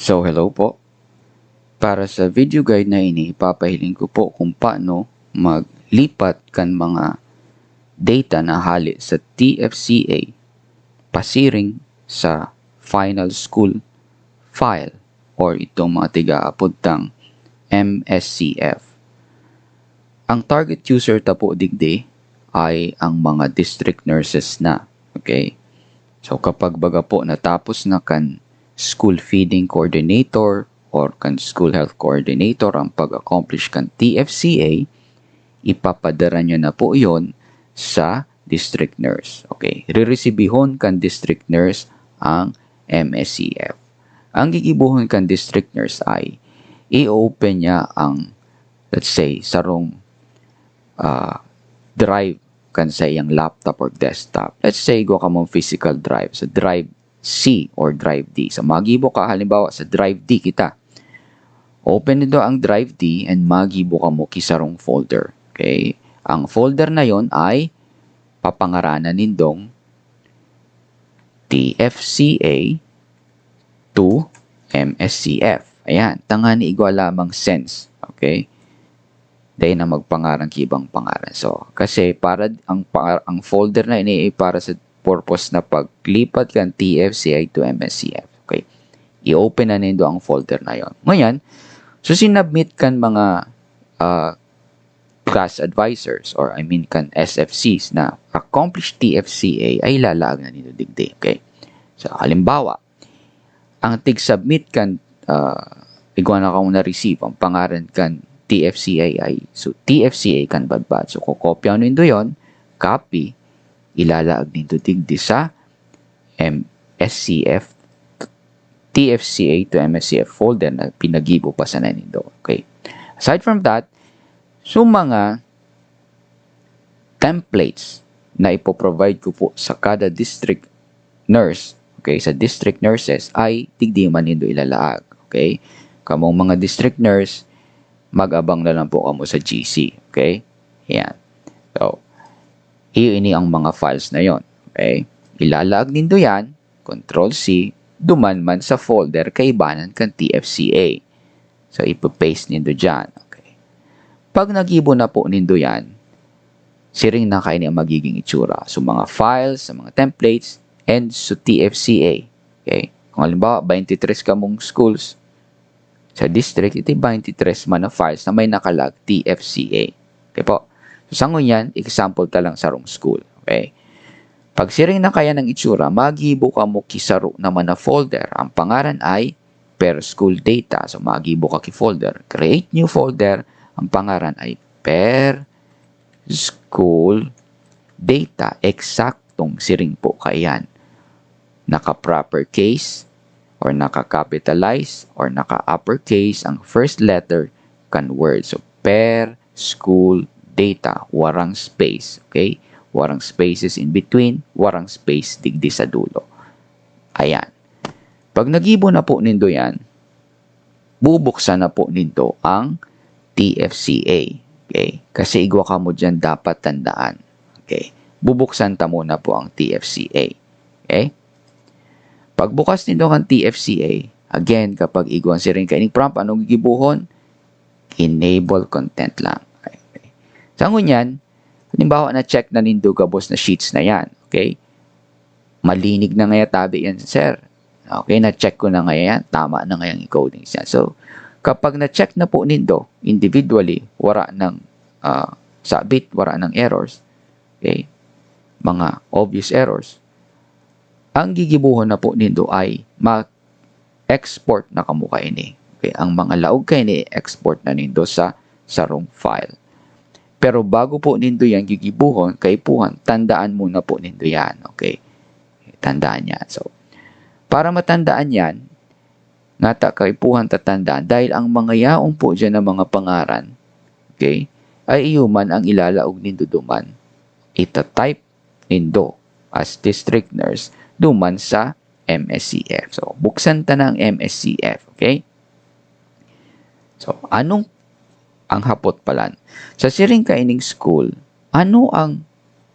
So, hello po. Para sa video guide na ini, papahiling ko po kung paano maglipat kan mga data na hali sa TFCA pasiring sa final school file or itong mga tiga-apuntang MSCF. Ang target user tapo digdi ay ang mga district nurses na. Okay? So kapag baga po natapos na kan school feeding coordinator or kan school health coordinator ang pag-accomplish kan TFCA, ipapadara nyo na po yon sa district nurse. Okay, riresibihon kan district nurse ang MSCF. Ang gigibuhon kan district nurse ay i-open niya ang let's say sarong uh, drive kan sa iyang laptop or desktop. Let's say go ka mong physical drive sa so drive C or drive D. So magibo ka halimbawa sa drive D kita. Open nito ang drive D and magibo ka mo kisarong folder. Okay? Ang folder na yon ay papangaranan nindong TFCA to MSCF. Ayan, tangani igwa lamang sense. Okay? Dahil na magpangaran kibang pangaran. So, kasi para ang ang folder na ini para sa purpose na paglipat kan TFCA to MSCF. Okay? I-open na nindo ang folder na yon. Ngayon, so sinubmit kan mga uh, class advisors or I mean kan SFCs na accomplished TFCA ay lalaag na nito digdi. Okay? So, halimbawa, ang tig-submit kan uh, igwa na kang na-receive ang pangaran kan TFCA ay so TFCA kan badbad. So, kukopya nindo yon copy, ilalaag nito digdi sa MSCF TFCA to MSCF folder na pinagibo pa sa nanindo. Okay. Aside from that, So mga templates na ipoprovide ko po sa kada district nurse, okay, sa district nurses ay tigdiman nindo ilalaag, okay? Kamong mga district nurse, mag-abang na lang po kamo sa GC, okay? Yan. So, iini ang mga files na yon, okay? Ilalaag nindo yan, control C, duman man sa folder kaibanan kan TFCA. So, ipapaste nindo dyan, pag nagibo na po nindo yan, siring na kayo ang magiging itsura. So, mga files, sa mga templates, and so TFCA. Okay? Kung halimbawa, 23 ka mong schools sa district, ito 23 man na files na may nakalag TFCA. Okay po? So, sa yan, example ta lang sa wrong school. Okay? Pag siring na kaya ng itsura, magibo ka mo kisaro naman na folder. Ang pangalan ay per school data. So, magibo ka ki folder. Create new folder ang pangaran ay per school data. Eksaktong siring po kayan. Naka-proper case or naka-capitalize or naka-uppercase ang first letter kan word. So, per school data. Warang space. Okay? Warang spaces in between. Warang space digdi sa dulo. Ayan. Pag nagibo na po nindo yan, bubuksan na po nindo ang TFCA. Okay? Kasi igwa ka mo dyan dapat tandaan. Okay? Bubuksan ta muna po ang TFCA. Okay? Pagbukas nito ang TFCA, again, kapag igwan si rin kaining prompt, anong gigibuhon? Enable content lang. Sa ngunyan, halimbawa na check na nindo gabos na sheets na yan. Okay? Malinig na ngaya tabi yan, sir. Okay, na-check ko na ngayon. Tama na ngayang encoding siya. So, Kapag na-check na po nindo individually, wala ng uh, sabit, wala ng errors, okay, mga obvious errors, ang gigibuhon na po nindo ay ma-export na kamukha ini. Okay, ang mga laog kay ni export na nindo sa sarong file. Pero bago po nindo yan gigibuhon, kay puhan, tandaan muna po nindo yan. Okay? Tandaan yan. So, para matandaan yan, nga ta kaipuhan tatandaan dahil ang mga yaong po dyan ng mga pangaran, okay, ay iyuman ang ilalaog nindo duman. Ita-type nindo as district nurse duman sa MSCF. So, buksan ta ng MSCF, okay? So, anong ang hapot palan? Sa siring kaining school, ano ang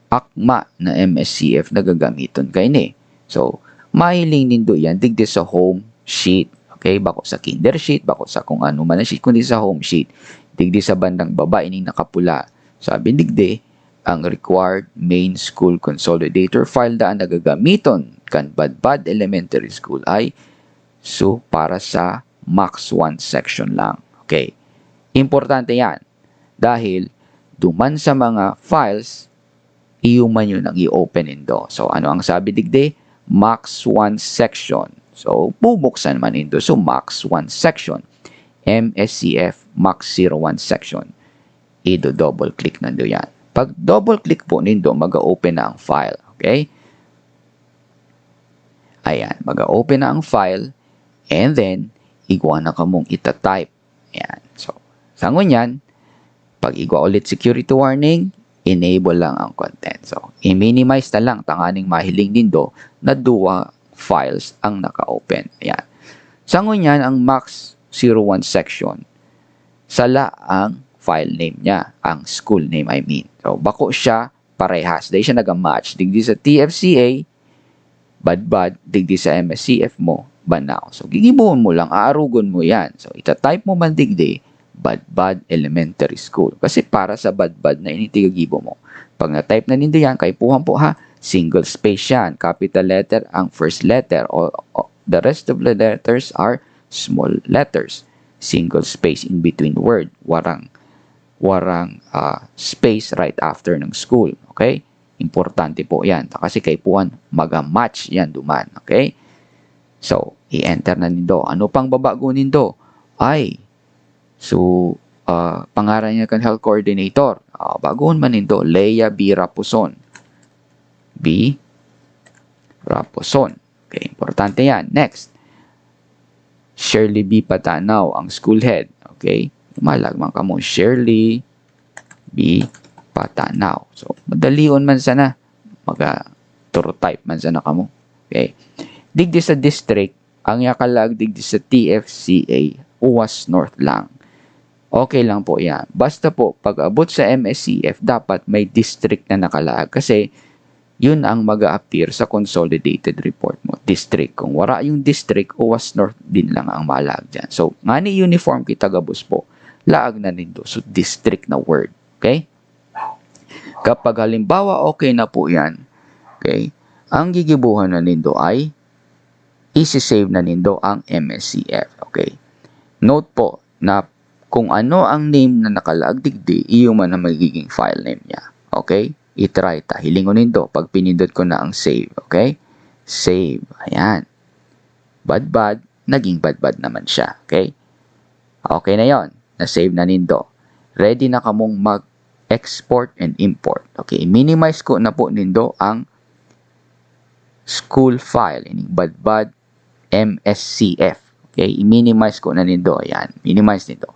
akma na MSCF na gagamiton kay ni? So, mahiling nindo yan digdi sa home sheet Okay, bako sa kinder sheet, bako sa kung ano man ang sheet, kundi sa home sheet. Digdi sa bandang baba, ining nakapula. Sabi digdi, ang required main school consolidator file daan nagagamiton kan Badbad Elementary School ay so para sa Max 1 section lang. Okay. Importante yan dahil duman sa mga files iuman yun ang i-open indo. So ano ang sabi digdi? Max 1 section. So bubuksan man indo. So Max 1 section. MSCF Max 01 section. Ido double click nando yan. Pag double click po nindo, mag-open na ang file. Okay? Ayan, mag-open na ang file and then igwa na ka mong ita-type. Ayan. So, sangon yan, pag igwa ulit security warning, enable lang ang content. So, i-minimize na lang tanganing mahiling nindo na duwa files ang naka-open. Ayan. Sangon yan ang max 01 section. Sala ang file name niya, ang school name I mean. So, bako siya parehas. Dahil siya nag-match. Digdi sa TFCA, badbad, digdi sa MSCF mo, banaw. So, gigibuhon mo lang, aarugon mo yan. So, ita-type mo man digdi, badbad elementary school. Kasi para sa badbad na initigagibo mo. Pag na-type na nindo yan, kay puhan po ha, single space yan. Capital letter ang first letter. O, o, the rest of the letters are small letters. Single space in between word. Warang warang uh, space right after ng school. Okay? Importante po yan. Kasi kay puan, mag-match yan duman. Okay? So, i-enter na nindo. Ano pang babago nindo? Ay, so, uh, pangaran niya kan health coordinator. Uh, bagoon man nindo, Leia B. Raposon. B. Raposon. Okay, importante yan. Next, Shirley B. Patanaw, ang school head. Okay? Malagman ka mo, Shirley B. Patanaw. So, madalion man sana. Maga type man sana ka mo. Okay. Digdi sa district, ang yakalag digdi sa TFCA, UWAS North lang. Okay lang po yan. Basta po, pag abot sa MSCF, dapat may district na nakalag. Kasi, yun ang mag appear sa consolidated report mo. District. Kung wala yung district, UWAS North din lang ang malag dyan. So, nga ni uniform kita gabos po laag na nindo. So, district na word. Okay? Kapag halimbawa okay na po yan, okay, ang gigibuhan na nindo ay isi-save na nindo ang MSCF. Okay? Note po na kung ano ang name na nakalagdigdi, iyo man ang magiging file name niya. Okay? I-try ta. Hilingon nindo pag pinindot ko na ang save. Okay? Save. Ayan. Bad-bad. Naging bad-bad naman siya. Okay? Okay na yon na-save na nindo. Ready na kamong mag-export and import. Okay, minimize ko na po nindo ang school file, ini badbad MSCF. Okay, i-minimize ko na nindo. Ayan, minimize nito.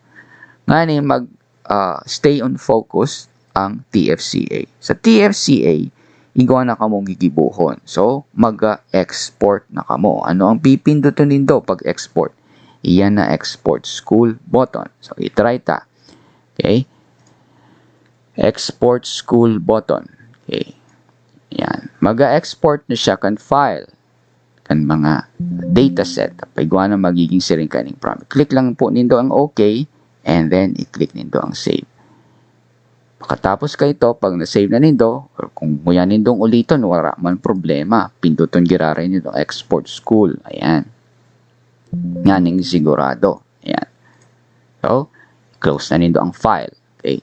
Ngani mag uh, stay on focus ang TFCA. Sa TFCA, igawa na kamong gigibuhon. So, mag-export na kamo. Ano ang pipindutin nindo pag export? Iyan na export school button. So, itry ta. Okay? Export school button. Okay. Yan. Maga-export na siya kan file kan mga dataset. Paigwa na magiging siring kaning prompt. Click lang po nindo ang OK and then i-click nindo ang save. Pagkatapos ka ito, pag na-save na nindo, or kung muya nindong uliton, wala man problema. Pinduton giraray nindo export school. Ayan nganing sigurado. Ayan. So, close na nindo ang file. Okay.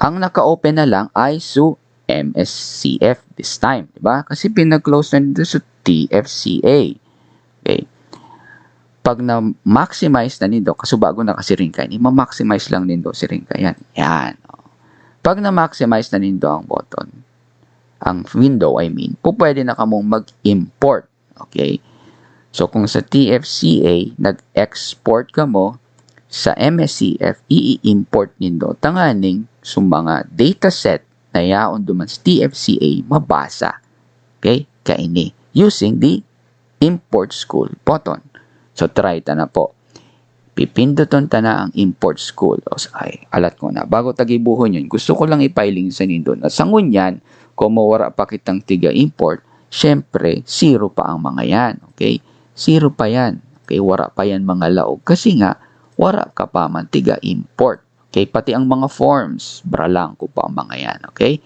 Ang naka-open na lang ay su MSCF this time. Diba? Kasi pinag-close na nito sa TFCA. Pag na-maximize na nito, kasi bago na kasi rin kayo, ma-maximize lang nito si rin Yan. Yan. Pag na-maximize na nito ang button, ang window, I mean, po pwede na kamong mag-import. Okay. So, kung sa TFCA, nag-export ka mo, sa MSCF, i-import nindo tanganing sa mga dataset na yaon duman sa TFCA mabasa. Okay? Kaini. Using the import school button. So, try ta na po. Pipinduton ta na ang import school. O, ay, alat ko na. Bago tagibuhon yun, gusto ko lang ipiling sa nindo na sa ngunyan, kung mawara pa kitang tiga import, syempre, zero pa ang mga yan. Okay? Zero pa yan. Okay, wara pa yan mga laog. Kasi nga, wara ka pa man tiga import. Okay, pati ang mga forms, bralang ko pa ang mga yan. Okay?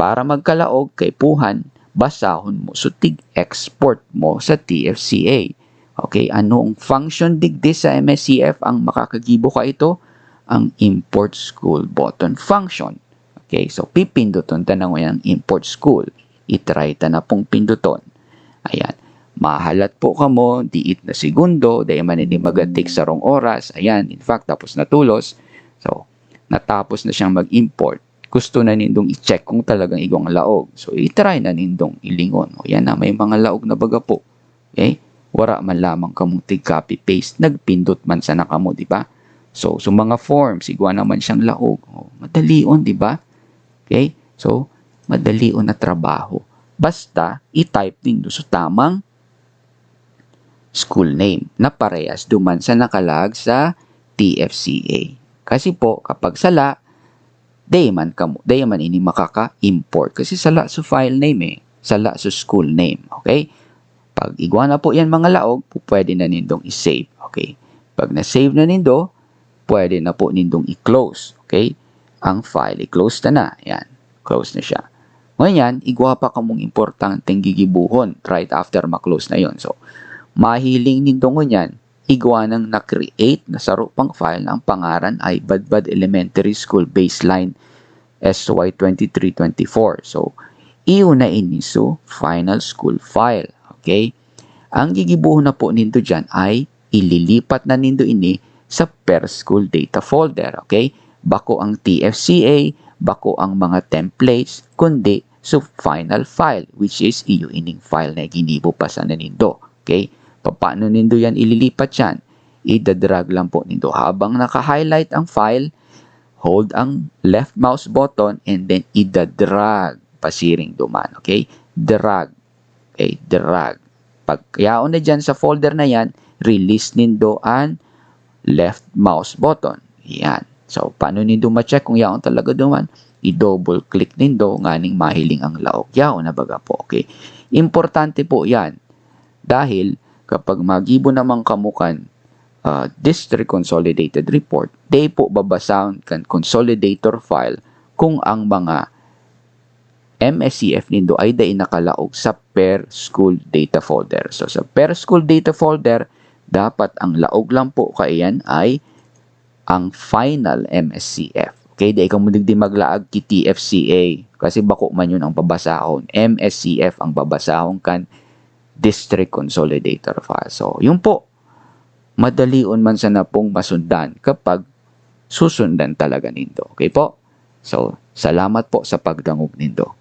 Para magkalaog kay puhan, basahon mo so tig-export mo sa TFCA. Okay, anong function digdi sa MSCF ang makakagibo ka ito? Ang import school button function. Okay, so pipinduton ta na ang import school. I-try ta na pong pinduton. Ayan. Mahalat po ka mo, diit na segundo, dahil man hindi magatik sa rong oras. Ayan, in fact, tapos natulos. So, natapos na siyang mag-import. Gusto na nindong i-check kung talagang igong laog. So, i-try na nindong ilingon. O yan na, may mga laog na baga po. Okay? Wara man lamang kamong tig-copy-paste. Nagpindot man sa nakamo, di ba? So, so mga forms, igwa naman siyang laog. O, madalion, di ba? Okay? So, madalion na trabaho. Basta, i-type din do sa tamang school name na parehas duman sa nakalag sa TFCA. Kasi po, kapag sala, day man, kamo, day man ini makaka-import. Kasi sala sa file name eh. Sala sa school name. Okay? Pag igwa na po yan mga laog, pwede na nindong i-save. Okay? Pag na-save na nindo, pwede na po nindong i-close. Okay? Ang file, i-close na na. Yan. Close na siya. Ngayon, igwa pa kamong importanteng gigibuhon right after ma-close na yon. So, mahiling nindong ngunyan, igwa nang na-create na sarupang file na ang pangaran ay Badbad Elementary School Baseline SY2324. So, iyo na iniso final school file. Okay? Ang gigibuhon na po nindo dyan ay ililipat na nindo ini sa per school data folder. Okay? Bako ang TFCA, bako ang mga templates, kundi so final file which is iyo ining file na ginibo pa sa nanindo. Okay? Paano nindo yan ililipat yan? Ida-drag lang po nindo habang naka-highlight ang file, hold ang left mouse button and then ida-drag pasiring duman. Okay? Drag. Okay? Drag. Pag yaon na dyan sa folder na yan, release nindo ang left mouse button. Yan. So, paano nindo ma-check kung yaon talaga duman? i-double click nindo nganing mahiling ang laok. Yaw na baga po. Okay. Importante po yan. Dahil kapag magibo naman kamukan uh, district consolidated report, they po babasahon kan consolidator file kung ang mga MSCF nindo ay dai nakalaog sa per school data folder. So sa per school data folder, dapat ang laog lang po kaiyan ay ang final MSCF. Okay, di ikaw mo digdi maglaag ki TFCA kasi bako man yun ang babasahon. MSCF ang babasahon kan District Consolidator file. So, yun po. Madalion man sa na pong masundan kapag susundan talaga nindo. Okay po? So, salamat po sa pagdangog nindo.